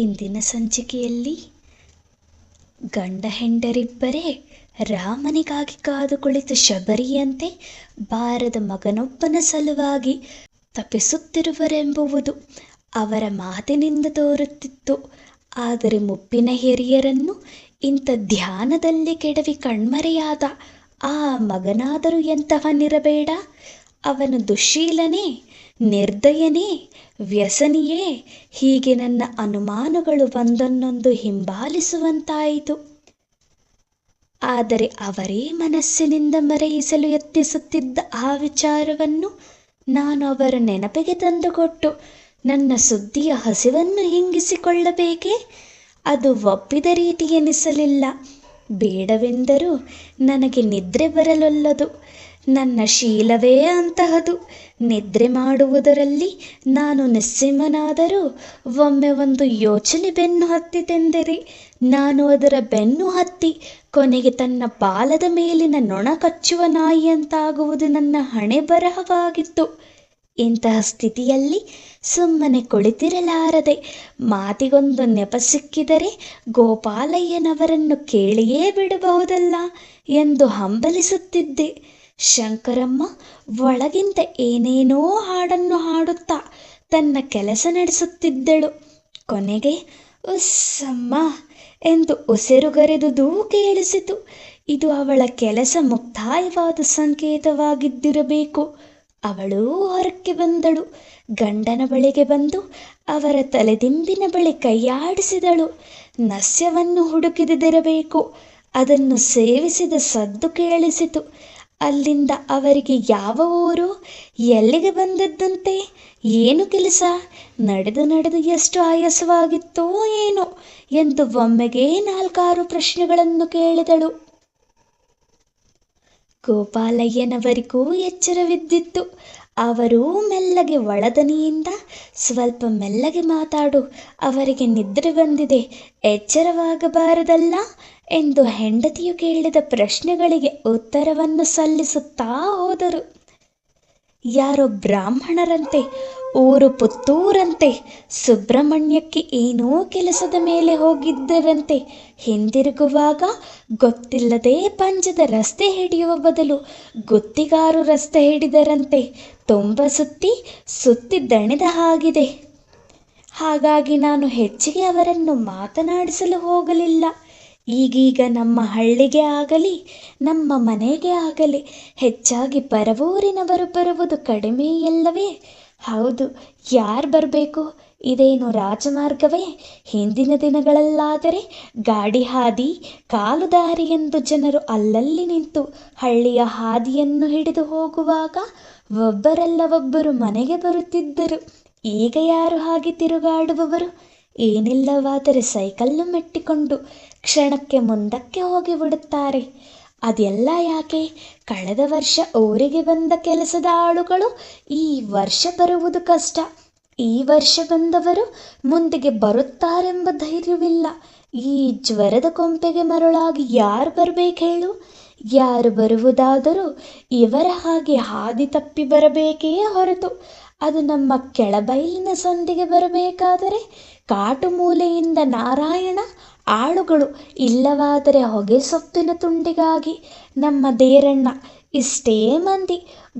ಹಿಂದಿನ ಸಂಚಿಕೆಯಲ್ಲಿ ಗಂಡ ಹೆಂಡರಿಬ್ಬರೇ ರಾಮನಿಗಾಗಿ ಕಾದು ಕುಳಿತು ಶಬರಿಯಂತೆ ಬಾರದ ಮಗನೊಬ್ಬನ ಸಲುವಾಗಿ ತಪಿಸುತ್ತಿರುವರೆಂಬುವುದು ಅವರ ಮಾತಿನಿಂದ ತೋರುತ್ತಿತ್ತು. ಆದರೆ ಮುಪ್ಪಿನ ಹಿರಿಯರನ್ನು ಇಂಥ ಧ್ಯಾನದಲ್ಲಿ ಕೆಡವಿ ಕಣ್ಮರೆಯಾದ ಆ ಮಗನಾದರೂ ಎಂತಹನಿರಬೇಡ ಅವನು ದುಶ್ಶೀಲನೇ ನಿರ್ದಯನೇ, ವ್ಯಸನಿಯೇ, ಹೀಗೆ ನನ್ನ ಅನುಮಾನಗಳು ಒಂದನ್ನೊಂದು ಹಿಂಬಾಲಿಸುವಂತಾಯಿತು. ಆದರೆ ಅವರೇ ಮನಸ್ಸಿನಿಂದ ಮರೆಯಿಸಲು ಯತ್ನಿಸುತ್ತಿದ್ದ ಆ ವಿಚಾರವನ್ನು ನಾನು ಅವರ ನೆನಪಿಗೆ ತಂದುಕೊಟ್ಟು ನನ್ನ ಸುದ್ದಿಯ ಹಸಿವನ್ನು ಹಿಂಗಿಸಿಕೊಳ್ಳಬೇಕೇ? ಅದು ಒಪ್ಪಿದ ರೀತಿ ಎನಿಸಲಿಲ್ಲ. ಬೇಡವೆಂದರೂ ನನಗೆ ನಿದ್ರೆ ಬರಲೊಲ್ಲದು. ನನ್ನ ಶೀಲವೇ ಅಂತಹದು. ನಿದ್ರೆ ಮಾಡುವುದರಲ್ಲಿ ನಾನು ನಿಸ್ಸಿಮನಾದರೂ ಒಮ್ಮೆ ಒಂದು ಯೋಚನೆ ಬೆನ್ನು ಹತ್ತಿತೆಂದರೆ ನಾನು ಅದರ ಬೆನ್ನು ಹತ್ತಿ ಕೊನೆಗೆ ತನ್ನ ಬಾಲದ ಮೇಲಿನ ನೊಣ ಕಚ್ಚುವ ನಾಯಿಯಂತಾಗುವುದು ನನ್ನ ಹಣೆ ಬರಹವಾಗಿತ್ತು. ಇಂತಹ ಸ್ಥಿತಿಯಲ್ಲಿ ಸುಮ್ಮನೆ ಕುಳಿತಿರಲಾರದೆ ಮಾತಿಗೊಂದು ನೆಪ ಸಿಕ್ಕಿದರೆ ಗೋಪಾಲಯ್ಯನವರನ್ನು ಕೇಳಿಯೇ ಬಿಡಬಹುದಲ್ಲ ಎಂದು ಹಂಬಲಿಸುತ್ತಿದ್ದೆ. ಶಂಕರಮ್ಮ ಒಳಗಿಂದ ಏನೇನೋ ಹಾಡನ್ನು ಹಾಡುತ್ತಾ ತನ್ನ ಕೆಲಸ ನಡೆಸುತ್ತಿದ್ದಳು. ಕೊನೆಗೆ, ಉಸ್ಸಮ್ಮ ಎಂದು ಉಸಿರುಗರೆದುದೂ ಕೇಳಿಸಿತು. ಇದು ಅವಳ ಕೆಲಸ ಮುಕ್ತಾಯವಾದ ಸಂಕೇತವಾಗಿದ್ದಿರಬೇಕು. ಅವಳೂ ಹೊರಕ್ಕೆ ಬಂದಳು. ಗಂಡನ ಬಳಿಗೆ ಬಂದು ಅವರ ತಲೆದಿಂಬಿನ ಬಳಿ ಕೈಯಾಡಿಸಿದಳು. ನಸ್ಯವನ್ನು ಹುಡುಕಿದಿರಬೇಕು. ಅದನ್ನು ಸೇವಿಸಿದ ಸದ್ದು ಕೇಳಿಸಿತು. ಅಲ್ಲಿಂದ ಅವರಿಗೆ ಯಾವ ಊರು, ಎಲ್ಲಿಗೆ ಬಂದದ್ದಂತೆ, ಏನು ಕೆಲಸ, ನಡೆದು ನಡೆದು ಎಷ್ಟು ಆಯಾಸವಾಗಿತ್ತೋ ಏನೋ ಎಂದು ಒಮ್ಮೆಗೆ ನಾಲ್ಕಾರು ಪ್ರಶ್ನೆಗಳನ್ನು ಕೇಳಿದಳು. ಗೋಪಾಲಯ್ಯನವರಿಗೂ ಎಚ್ಚರವಿದ್ದಿತ್ತು. ಅವರು ಮೆಲ್ಲಗೆ ಒಳದನಿಯಿಂದ ಸ್ವಲ್ಪ ಮೆಲ್ಲಗೆ ಮಾತಾಡು, ಅವರಿಗೆ ನಿದ್ರೆ ಬಂದಿದೆ, ಎಚ್ಚರವಾಗಬಾರದಲ್ಲ ಎಂದು ಹೆಂಡತಿಯು ಕೇಳಿದ ಪ್ರಶ್ನೆಗಳಿಗೆ ಉತ್ತರವನ್ನು ಸಲ್ಲಿಸುತ್ತಾ ಹೋದರು. ಯಾರೋ ಬ್ರಾಹ್ಮಣರಂತೆ, ಊರು ಪುತ್ತೂರಂತೆ, ಸುಬ್ರಹ್ಮಣ್ಯಕ್ಕೆ ಏನೋ ಕೆಲಸದ ಮೇಲೆ ಹೋಗಿದ್ದರಂತೆ, ಹಿಂದಿರುಗುವಾಗ ಗೊತ್ತಿಲ್ಲದೆ ಪಂಜದ ರಸ್ತೆ ಹಿಡಿಯುವ ಬದಲು ಗುತ್ತಿಗಾರು ರಸ್ತೆ ಹಿಡಿದರಂತೆ, ತುಂಬ ಸುತ್ತಿ ಸುತ್ತಿ ದಣಿದ ಹಾಗಿದೆ. ಹಾಗಾಗಿ ನಾನು ಹೆಚ್ಚಿಗೆ ಅವರನ್ನು ಮಾತನಾಡಿಸಲು ಹೋಗಲಿಲ್ಲ. ಈಗೀಗ ನಮ್ಮ ಹಳ್ಳಿಗೆ ಆಗಲಿ, ನಮ್ಮ ಮನೆಗೆ ಆಗಲಿ, ಹೆಚ್ಚಾಗಿ ಪರವೂರಿನವರು ಬರುವುದು ಕಡಿಮೆಯಲ್ಲವೇ ಹೌದು, ಯಾರು ಬರಬೇಕು? ಇದೇನು ರಾಜಮಾರ್ಗವೇ? ಹಿಂದಿನ ದಿನಗಳಲ್ಲಾದರೆ ಗಾಡಿ ಹಾದಿ, ಕಾಲು ದಾರಿ ಎಂದು ಜನರು ಅಲ್ಲಲ್ಲಿ ನಿಂತು ಹಳ್ಳಿಯ ಹಾದಿಯನ್ನು ಹಿಡಿದು ಹೋಗುವಾಗ ಒಬ್ಬರಲ್ಲ ಒಬ್ಬರು ಮನೆಗೆ ಬರುತ್ತಿದ್ದರು. ಈಗ ಯಾರು ಹಾಗೆ ತಿರುಗಾಡುವವರು? ಏನಿಲ್ಲವಾದರೆ ಸೈಕಲ್ಲು ಮೆಟ್ಟಿಕೊಂಡು ಕ್ಷಣಕ್ಕೆ ಮುಂದಕ್ಕೆ ಹೋಗಿ ಬಿಡುತ್ತಾರೆ ಅದೆಲ್ಲ ಯಾಕೆ? ಕಳೆದ ವರ್ಷ ಊರಿಗೆ ಬಂದ ಕೆಲಸದ ಆಳುಗಳು ಈ ವರ್ಷ ಬರುವುದು ಕಷ್ಟ. ಈ ವರ್ಷ ಬಂದವರು ಮುಂದೆಗೆ ಬರುತ್ತಾರೆಂಬ ಧೈರ್ಯವಿಲ್ಲ. ಈ ಜ್ವರದ ಕೊಂಪೆಗೆ ಮರಳಾಗಿ ಯಾರು ಬರಬೇಕು ಹೇಳು? ಯಾರು ಬರುವುದಾದರೂ ಇವರ ಹಾಗೆ ಹಾದಿ ತಪ್ಪಿ ಬರಬೇಕೇ ಹೊರತು ಅದು ನಮ್ಮ ಕೆಳಬೈಲಿನ ಸಂದಿಗೆ ಬರಬೇಕಾದರೆ ಕಾಟು ಮೂಲೆಯಿಂದ ನಾರಾಯಣ, ಆಳುಗಳು ಇಲ್ಲವಾದರೆ ಹೊಗೆ ಸೊಪ್ಪಿನ ತುಂಡಿಗಾಗಿ ನಮ್ಮ ದೇರಣ್ಣ ಇಷ್ಟೇ ಮಂದಿ.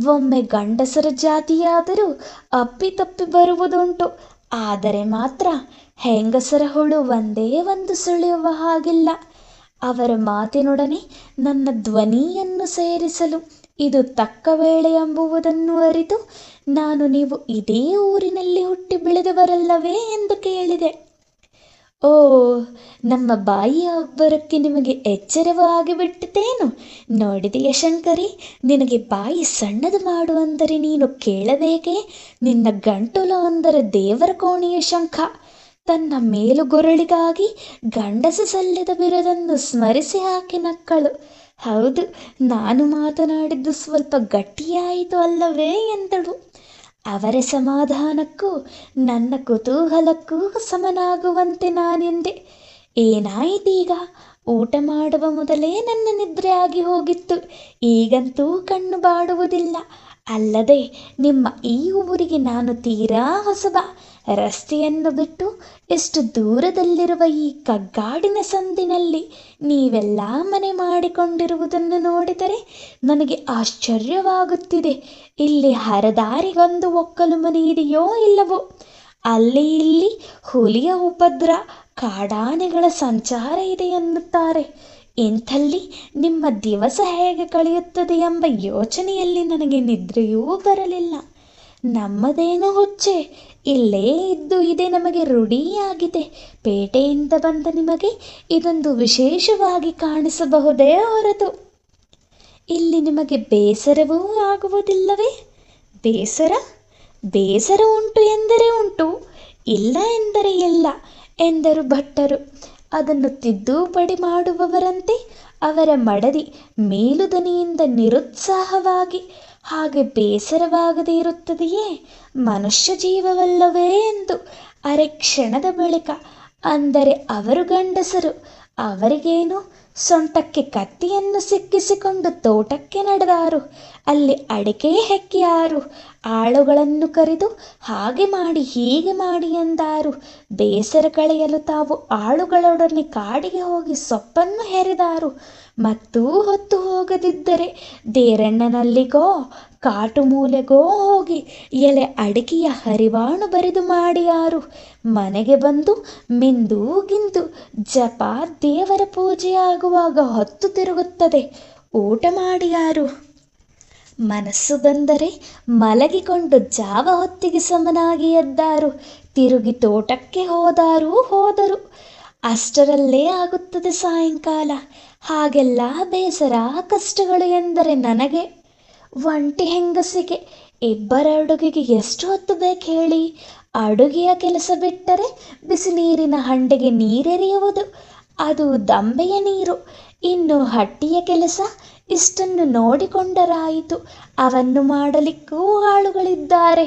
ಒಮ್ಮೆ ಗಂಡಸರ ಜಾತಿಯಾದರೂ ಅಪ್ಪಿತಪ್ಪಿ ಬರುವುದುಂಟು. ಆದರೆ ಮಾತ್ರ ಹೆಂಗಸರ ಹುಳು ಒಂದೇ ಒಂದು ಸುಳಿಯುವ ಹಾಗಿಲ್ಲ. ಅವರ ಮಾತಿನೊಡನೆ ನನ್ನ ಧ್ವನಿಯನ್ನು ಸೇರಿಸಲು ಇದು ತಕ್ಕ ವೇಳೆ ಎಂಬುವುದನ್ನು ಅರಿತು ನಾನು ನೀವು ಇದೇ ಊರಿನಲ್ಲಿ ಹುಟ್ಟಿ ಬೆಳೆದವರಲ್ಲವೇ ಎಂದು ಕೇಳಿದೆ. ಓ, ನಮ್ಮ ಬಾಯಿಯ ಒಬ್ಬರಕ್ಕೆ ನಿಮಗೆ ಎಚ್ಚರವೂ ಆಗಿಬಿಟ್ಟಿತೇನು? ನೋಡಿದೆಯ ಶಂಕರಿ, ನಿನಗೆ ಬಾಯಿ ಸಣ್ಣದು ಮಾಡುವಂದರೆ ನೀನು ಕೇಳಬೇಕೆ? ನಿನ್ನ ಗಂಟಲು ಅಂದರೆ ದೇವರ ಕೋಣೆಯ ಶಂಖ. ತನ್ನ ಮೇಲುಗೊರಳಿಗಾಗಿ ಗಂಡಸ ಸಲ್ಲದ ಬಿರದನ್ನು ಸ್ಮರಿಸಿ ಹಾಕಿ ನಕ್ಕಳು. ಹೌದು, ನಾನು ಮಾತನಾಡಿದ್ದು ಸ್ವಲ್ಪ ಗಟ್ಟಿಯಾಯಿತು ಅಲ್ಲವೇ ಎಂದಳು. ಅವರ ಸಮಾಧಾನಕ್ಕೂ ನನ್ನ ಕುತೂಹಲಕ್ಕೂ ಸಮನಾಗುವಂತೆ ನಾನೆಂದೆ. ಏನಾಯಿತೀಗ ಊಟ ಮಾಡುವ ಮೊದಲೇ ನನ್ನ ನಿದ್ರೆ ಆಗಿ ಹೋಗಿತ್ತು. ಈಗಂತೂ ಕಣ್ಣು ಬಾಡುವುದಿಲ್ಲ. ಅಲ್ಲದೆ ನಿಮ್ಮ ಈ ಊರಿಗೆ ನಾನು ತೀರಾ ಹೊಸಬ. ರಸ್ತೆಯನ್ನು ಬಿಟ್ಟು ಎಷ್ಟು ದೂರದಲ್ಲಿರುವ ಈ ಕಗ್ಗಾಡಿನ ಸಂದಿನಲ್ಲಿ ನೀವೆಲ್ಲ ಮನೆ ಮಾಡಿಕೊಂಡಿರುವುದನ್ನು ನೋಡಿದರೆ ನನಗೆ ಆಶ್ಚರ್ಯವಾಗುತ್ತಿದೆ. ಇಲ್ಲಿ ಹರದಾರಿಗೊಂದು ಒಕ್ಕಲು ಮನೆ ಇದೆಯೋ ಇಲ್ಲವೋ? ಅಲ್ಲಿ ಇಲ್ಲಿ ಹುಲಿಯ ಉಪದ್ರ, ಕಾಡಾನೆಗಳ ಸಂಚಾರ ಇದೆ ಎನ್ನುತ್ತಾರೆ. ಇಂಥಲ್ಲಿ ನಿಮ್ಮ ದಿವಸ ಹೇಗೆ ಕಳೆಯುತ್ತದೆ ಎಂಬ ಯೋಚನೆಯಲ್ಲಿ ನನಗೆ ನಿದ್ರೆಯೂ ಬರಲಿಲ್ಲ. ನಮ್ಮದೇನು ಹುಚ್ಚೆ. ಇಲ್ಲೇ ಇದ್ದು ಇದೆ ನಮಗೆ ರೂಢಿಯಾಗಿದೆ. ಪೇಟೆಯಿಂದ ಬಂದ ನಿಮಗೆ ಇದೊಂದು ವಿಶೇಷವಾಗಿ ಕಾಣಿಸಬಹುದೇ ಹೊರತು. ಇಲ್ಲಿ ನಿಮಗೆ ಬೇಸರವೂ ಆಗುವುದಿಲ್ಲವೇ? ಬೇಸರ? ಬೇಸರ ಉಂಟು ಎಂದರೆ ಉಂಟು, ಇಲ್ಲ ಎಂದರೆ ಇಲ್ಲ ಎಂದರು ಭಟ್ಟರು. ಅದನ್ನು ತಿದ್ದುಪಡಿ ಮಾಡುವವರಂತೆ ಅವರ ಮಡದಿ ಮೇಲುದನಿಯಿಂದ ನಿರುತ್ಸಾಹವಾಗಿ ಹಾಗೆ ಬೇಸರವಾಗದೇ ಇರುತ್ತದೆಯೇ? ಮನುಷ್ಯ ಜೀವವಲ್ಲವೇ ಎಂದು ಅರೆ ಕ್ಷಣದ ಬಳಿಕ ಅಂದರೆ ಅವರು ಗಂಡಸರು, ಅವರಿಗೇನು? ಸೊಂಟಕ್ಕೆ ಕತ್ತಿಯನ್ನು ಸಿಕ್ಕಿಸಿಕೊಂಡು ತೋಟಕ್ಕೆ ನಡೆದಾರು, ಅಲ್ಲಿ ಅಡಿಕೆ ಹೆಕ್ಕಿಯಾರು ಆಳುಗಳನ್ನು ಕರೆದು ಹಾಗೆ ಮಾಡಿ ಹೀಗೆ ಮಾಡಿ ಎಂದಾರು, ಬೇಸರ ಕಳೆಯಲು ತಾವು ಆಳುಗಳೊಡನೆ ಕಾಡಿಗೆ ಹೋಗಿ ಸೊಪ್ಪನ್ನು ಹೆರೆದಾರು ಮತ್ತೂ ಹೊತ್ತು ಹೋಗದಿದ್ದರೆ ದೇರಣ್ಣನಲ್ಲಿಗೋ, ಕಾಟು ಮೂಲೆಗೋ ಹೋಗಿ ಎಲೆ ಅಡಿಕೆಯ ಹರಿವಾಣು ಬರೆದು ಮಾಡಿಯಾರು. ಮನೆಗೆ ಬಂದು ಮಿಂದು ಗಿಂದು ಜಪ ದೇವರ ಪೂಜೆಯಾಗುವಾಗ ಹೊತ್ತು ತಿರುಗುತ್ತದೆ. ಊಟ ಮಾಡಿಯಾರು. ಮನಸ್ಸು ಬಂದರೆ ಮಲಗಿಕೊಂಡು ಜಾವ ಹೊತ್ತಿಗೆ ಸಮನಾಗಿ ಎದ್ದಾರು. ತಿರುಗಿ ತೋಟಕ್ಕೆ ಹೋದಾರು ಹೋದರು. ಅಷ್ಟರಲ್ಲೇ ಆಗುತ್ತದೆ ಸಾಯಂಕಾಲ. ಹಾಗೆಲ್ಲ ಬೇಸರ, ಕಷ್ಟಗಳು ಎಂದರೆ ನನಗೆ. ಒಂಟಿ ಹೆಂಗಸಿಗೆ, ಇಬ್ಬರ ಅಡುಗೆಗೆ ಎಷ್ಟು ಹೊತ್ತು ಬೇಕು ಹೇಳಿ? ಅಡುಗೆಯ ಕೆಲಸ ಬಿಟ್ಟರೆ ಬಿಸಿ ನೀರಿನ ಹಂಡೆಗೆ ನೀರೆರೆಯುವುದು. ಅದು ದಂಬೆಯ ನೀರು. ಇನ್ನು ಹಟ್ಟಿಯ ಕೆಲಸ ಇಷ್ಟನ್ನು ನೋಡಿಕೊಂಡರಾಯಿತು. ಅವನ್ನು ಮಾಡಲಿಕ್ಕೂ ಆಳುಗಳಿದ್ದಾರೆ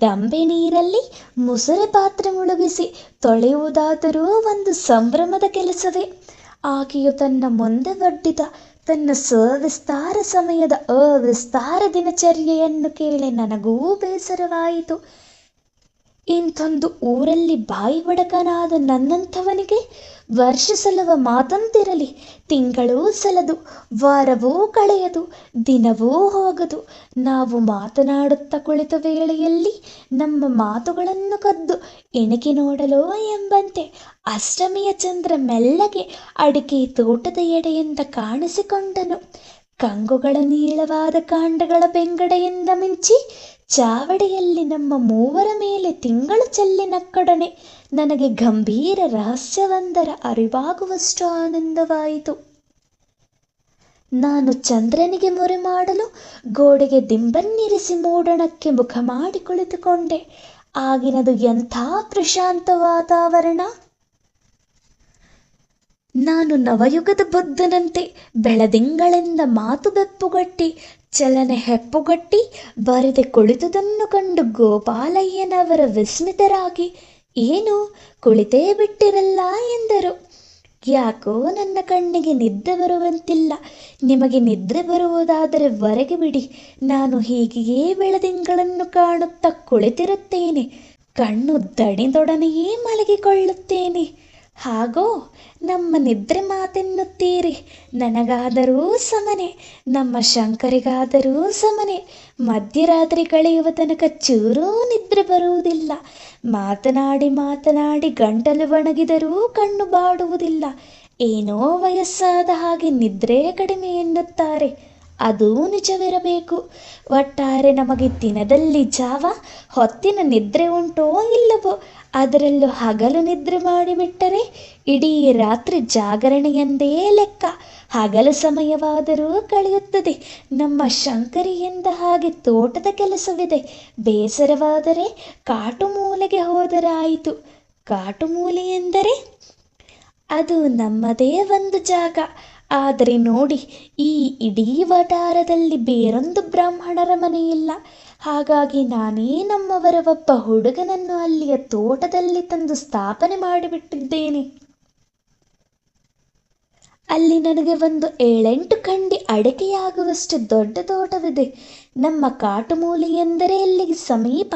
ದಂಬೆ ನೀರಲ್ಲಿ ಮುಸುರೆ ಪಾತ್ರೆ ಮುಳುಗಿಸಿ ತೊಳೆಯುವುದಾದರೂ ಒಂದು ಸಂಭ್ರಮದ ಕೆಲಸವೇ. ಆಕೆಯು ತನ್ನ ಮುಂದೆ ಒಡ್ಡಿದ ತನ್ನ ಸವಿಸ್ತಾರ ಸಮಯದ ಅವಿಸ್ತಾರ ದಿನಚರ್ಯೆಯನ್ನು ಕೇಳಿ ನನಗೂ ಬೇಸರವಾಯಿತು. ಇಂಥೊಂದು ಊರಲ್ಲಿ ಬಾಯಿ ಬಡಕನಾದ ನನ್ನಂಥವನಿಗೆ ವರ್ಷ ಸಲವ ಮಾತಂತಿರಲಿ, ತಿಂಗಳೂ ಸಲದು, ವಾರವೂ ಕಳೆಯದು, ದಿನವೂ ಹೋಗದು. ನಾವು ಮಾತನಾಡುತ್ತಾ ಕುಳಿತ ವೇಳೆಯಲ್ಲಿ ನಮ್ಮ ಮಾತುಗಳನ್ನು ಕದ್ದು ಎಣಿಕೆ ನೋಡಲೋ ಎಂಬಂತೆ ಅಷ್ಟಮಿಯ ಚಂದ್ರ ಮೆಲ್ಲಗೆ ಅಡಿಕೆ ತೋಟದ ಎಡೆಯಿಂದ ಕಾಣಿಸಿಕೊಂಡನು. ಕಂಗುಗಳ ನೀಳವಾದ ಕಾಂಡಗಳ ಬೆಂಗಡೆಯಿಂದ ಮಿಂಚಿ ಚಾವಡಿಯಲ್ಲಿ ನಮ್ಮ ಮೂವರ ಮೇಲೆ ತಿಂಗಳು ಚೆಲ್ಲಿನಕ್ಕಡನೆ ನನಗೆ ಗಂಭೀರ ರಹಸ್ಯವೊಂದರ ಅರಿವಾಗುವಷ್ಟು ಆನಂದವಾಯಿತು. ನಾನು ಚಂದ್ರನಿಗೆ ಮೊರೆ ಮಾಡಲು ಗೋಡೆಗೆ ದಿಂಬನ್ನಿರಿಸಿ ಮೂಡಣಕ್ಕೆ ಮುಖ ಮಾಡಿ ಕುಳಿತುಕೊಂಡೆ. ಆಗಿನದು ಎಂಥ ಪ್ರಶಾಂತ ವಾತಾವರಣ! ನಾನು ನವಯುಗದ ಬುದ್ಧನಂತೆ ಬೆಳದಿಂಗಳಿಂದ ಮಾತು ಬೆಪ್ಪುಗಟ್ಟಿ ಚಲನೆ ಹೆಪ್ಪುಗಟ್ಟಿ ಬರೆದೆ ಕುಳಿತುದನ್ನು ಕಂಡು ಗೋಪಾಲಯ್ಯನವರ ವಿಸ್ಮಿತರಾಗಿ, ಏನು, ಕುಳಿತೇ ಬಿಟ್ಟಿರಲ್ಲ? ಎಂದರು. ಯಾಕೋ, ನನ್ನ ಕಣ್ಣಿಗೆ ನಿದ್ದೆ ಬರುವಂತಿಲ್ಲ. ನಿಮಗೆ ನಿದ್ರೆ ಬರುವುದಾದರೆ ಹೊರಗೆ ಬಿಡಿ. ನಾನು ಹೀಗೆಯೇ ಬೆಳದಿಂಗಳನ್ನು ಕಾಣುತ್ತಾ ಕುಳಿತಿರುತ್ತೇನೆ. ಕಣ್ಣು ದಣಿದೊಡನೆಯೇ ಮಲಗಿಕೊಳ್ಳುತ್ತೇನೆ. ಹಾಗೋ ನಮ್ಮ ನಿದ್ರೆ ಮಾತೆನ್ನುತ್ತೀರಿ. ನನಗಾದರೂ ಸಮನೆ, ನಮ್ಮ ಶಂಕರಿಗಾದರೂ ಸಮನೆ. ಮಧ್ಯರಾತ್ರಿ ಕಳೆಯುವ ತನಕ ಚೂರೂ ನಿದ್ರೆ ಬರುವುದಿಲ್ಲ. ಮಾತನಾಡಿ ಮಾತನಾಡಿ ಗಂಟಲು ಒಣಗಿದರೂ ಕಣ್ಣು ಬಾಡುವುದಿಲ್ಲ. ಏನೋ ವಯಸ್ಸಾದ ಹಾಗೆ ನಿದ್ರೆ ಕಡಿಮೆ ಎನ್ನುತ್ತಾರೆ. ಅದೂ ನಿಜವಿರಬೇಕು. ಒಟ್ಟಾರೆ ನಮಗೆ ದಿನದಲ್ಲಿ ಜಾವ ಹೊತ್ತಿನ ನಿದ್ರೆ ಉಂಟೋ ಇಲ್ಲವೋ? ಅದರಲ್ಲೂ ಹಗಲು ನಿದ್ರೆ ಮಾಡಿಬಿಟ್ಟರೆ ಇಡೀ ರಾತ್ರಿ ಜಾಗರಣೆಯೆಂದೇ ಲೆಕ್ಕ. ಹಗಲು ಸಮಯವಾದರೂ ಕಳೆಯುತ್ತದೆ. ನಮ್ಮ ಶಂಕರಿಯಿಂದ ಹಾಗೆ ತೋಟದ ಕೆಲಸವಿದೆ. ಬೇಸರವಾದರೆ ಕಾಟು ಮೂಲೆಗೆ ಹೋದರಾಯಿತು. ಕಾಟು ಮೂಲೆ ಎಂದರೆ ಅದು ನಮ್ಮದೇ ಒಂದು ಜಾಗ. ಆದರೆ ನೋಡಿ, ಈ ಇಡೀ ವಟಾರದಲ್ಲಿ ಬೇರೊಂದು ಬ್ರಾಹ್ಮಣರ ಮನೆಯಿಲ್ಲ. ಹಾಗಾಗಿ ನಾನೇ ನಮ್ಮವರ ಒಬ್ಬ ಹುಡುಗನನ್ನು ಅಲ್ಲಿಯ ತೋಟದಲ್ಲಿ ತಂದು ಸ್ಥಾಪನೆ ಮಾಡಿಬಿಟ್ಟಿದ್ದೇನೆ. ಅಲ್ಲಿ ನನಗೆ ಒಂದು ಏಳೆಂಟು ಕಂಡಿ ಅಡಕೆಯಾಗುವಷ್ಟು ದೊಡ್ಡ ತೋಟವಿದೆ. ನಮ್ಮ ಕಾಟುಮೂಲಿ ಎಂದರೆ ಇಲ್ಲಿಗೆ ಸಮೀಪ.